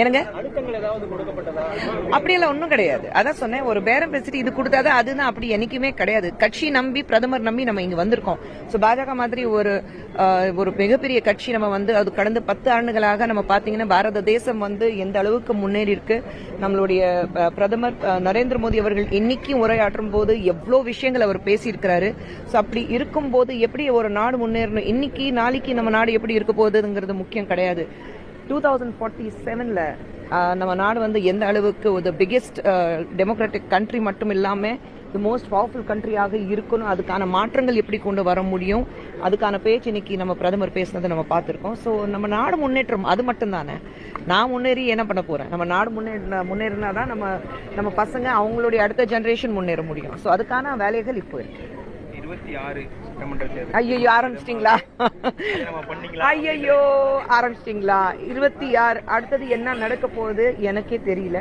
என்னங்க? அப்படியெல்லாம் ஒன்றும் கிடையாது. அதான் சொன்னேன் ஒரு பேரம் பேசிட்டு இது கொடுத்தாதான் அதுதான் அப்படி என்னைக்குமே கிடையாது. கட்சி நம்பி பிரதமர் நம்பி நம்ம இங்க வந்திருக்கோம். ஸோ பாஜக மாதிரி ஒரு ஒரு மிகப்பெரிய கட்சி நம்ம வந்து அது கடந்த பத்து ஆண்டுகளாக நம்ம பாத்தீங்கன்னா பாரத தேசம் வந்து எந்த அளவுக்கு முன்னேறி இருக்கு. நம்மளுடைய பிரதமர் நரேந்திர மோடி அவர்கள் இன்னைக்கும் உரையாற்றும் போது எவ்வளோ விஷயங்கள் அவர் பேசியிருக்கிறாரு. ஸோ அப்படி இருக்கும்போது எப்படி ஒரு நாடு முன்னேறணும்? இன்னைக்கு நாளைக்கு நம்ம நாடு எப்படி இருக்க போகுதுங்கிறது முக்கியம் கிடையாது. டூ தௌசண்ட் ஃபார்ட்டி செவனில் நம்ம நாடு வந்து எந்த அளவுக்கு ஒரு பிக்கெஸ்ட் டெமோக்ராட்டிக் கண்ட்ரி மட்டும் இல்லாமல் தி மோஸ்ட் பவர்ஃபுல் கண்ட்ரியாக இருக்கணும் அதுக்கான மாற்றங்கள் எப்படி கொண்டு வர முடியும் அதுக்கான பேச்சு இன்னைக்கு நம்ம பிரதமர் பேசினதை நம்ம பார்த்துருக்கோம். ஸோ நம்ம நாடு முன்னேற்றம் அது மட்டும்தானே? நான் முன்னேறி என்ன பண்ண போகிறேன் நம்ம நாடு முன்னே முன்னேறினா தான் நம்ம நம்ம பசங்க அவங்களுடைய அடுத்த ஜென்ரேஷன் முன்னேற முடியும். ஸோ அதுக்கான வேலைகள் இப்போ இருக்குது இருபத்தி ஆறு ஐயோ ஆரம்பிச்சிட்டிங்களா? ஐயோ இருபத்தி ஆறு அடுத்தது என்ன நடக்க போகுது எனக்கே தெரியல.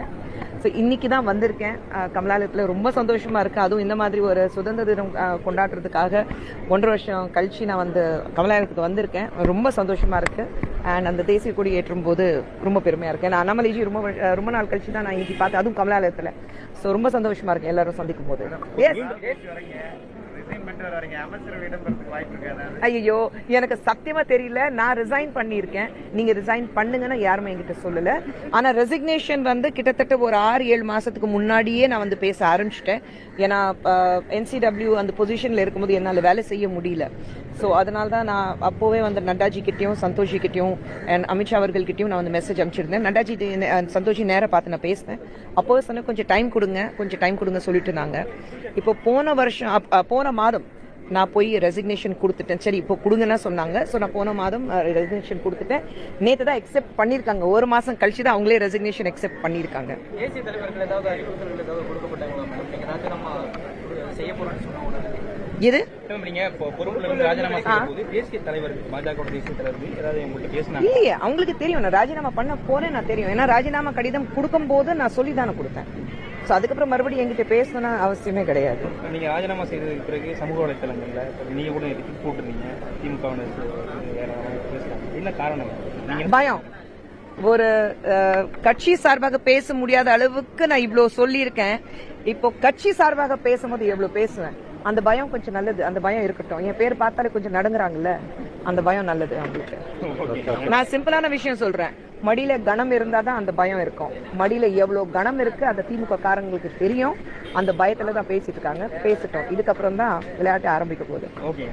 ஸோ இன்னைக்கு தான் வந்திருக்கேன். கமலாலயத்தில் ரொம்ப சந்தோஷமா இருக்கு. அதுவும் இந்த மாதிரி ஒரு சுதந்திர தினம் கொண்டாடுறதுக்காக ஒன்றரை வருஷம் கழிச்சு நான் வந்து கமலாலயத்துக்கு வந்திருக்கேன். ரொம்ப சந்தோஷமா இருக்கு. அண்ட் அந்த தேசிய கொடி ஏற்றும் போது ரொம்ப பெருமையா இருக்கு. நான் அண்ணாமலைஜி ரொம்ப ரொம்ப நாள் கழிச்சு தான் நான் இன்னைக்கு பார்த்தேன். அதுவும் கமலாலயத்தில். ஸோ ரொம்ப சந்தோஷமா இருக்கு. எல்லாரும் சந்திக்கும் போது. ஐயோ எனக்கு சத்தியமா தெரியல. நான் ரிசைன் பண்ணியிருக்கேன். நீங்க ரிசைன் பண்ணுங்கன்னு யாருமே என்கிட்ட சொல்லல. ஆனா ரெசிக்னேஷன் வந்து கிட்டத்தட்ட ஒரு ஆறு ஏழு மாசத்துக்கு முன்னாடியே நான் வந்து பேச ஆரம்பிச்சிட்டேன். ஏன்னா என்சிடபிள்யூ அந்த பொசிஷன்ல இருக்கும்போது என்னால் வேலை செய்ய முடியல. ஸோ அதனால தான் நான் அப்போவே வந்து நட்டாஜி கிட்டயும் சந்தோஷி கிட்டயும் அண்ட் அமித்ஷா அவர்கள்கிட்டையும் நான் வந்து மெசேஜ் அனுப்பிச்சிருந்தேன். நட்டாஜி சந்தோஷி நேராக பார்த்து நான் பேசினேன். அப்போவே சொன்னேன் கொஞ்சம் டைம் கொடுங்க கொஞ்சம் டைம் கொடுங்க சொல்லிட்டு இருந்தாங்க. இப்போ போன வருஷம் போன மாதம் நான் போய் ரெசிக்னேஷன் கொடுத்துட்டேன். சரி இப்போ கொடுங்கன்னா சொன்னாங்க. ஸோ நான் போன மாதம் ரெசிக்னேஷன் கொடுத்துட்டேன். நேற்று தான் எக்ஸெப்ட் பண்ணியிருக்காங்க. ஒரு மாதம் கழிச்சு தான் அவங்களே ரெசிக்னேஷன் எக்ஸெப்ட் பண்ணியிருக்காங்க. இது போது இல்லையே அவங்களுக்கு தெரியும். நான் ராஜினாமா பண்ண போறேன் நான் தெரியும். ஏன்னா ராஜினாமா கடிதம் கொடுக்கும்போது நான் சொல்லி தானே கொடுத்தேன். ஸோ அதுக்கப்புறம் மறுபடியும் என்கிட்ட பேசணும்னு அவசியமே கிடையாது. நீங்க ராஜினாமா செய்ததுக்கு பிறகு சமூக வலைத்தளங்கள்ல இப்ப நீங்க கூட போட்டிருந்தீங்க பேசுறாங்க. என்ன காரணம்? பயம். ஒரு கட்சி சார்பாக பேச முடியாத அளவுக்கு நான் இவ்வளோ சொல்லியிருக்கேன். இப்போ கட்சி சார்பாக பேசும்போது எவ்வளோ பேசுவேன். அந்த பயம் கொஞ்சம் நல்லது. அந்த பயம் இருக்கட்டும். என் பேர் பார்த்தாலே கொஞ்சம் நடுங்குறாங்கல்ல? அந்த பயம் நல்லது அவங்களுக்கு. நான் சிம்பிளான விஷயம் சொல்றேன். மடியில கணம் இருந்தா தான் அந்த பயம் இருக்கும். மடியில எவ்வளவு கணம் இருக்கு அந்த திமுக காரங்களுக்கு தெரியும். அந்த பயத்துல தான் பேசிட்டு இருக்காங்க. பேசட்டும். இதுக்கப்புறம் தான் விளையாட்டு ஆரம்பிக்க போகுது. ஓகே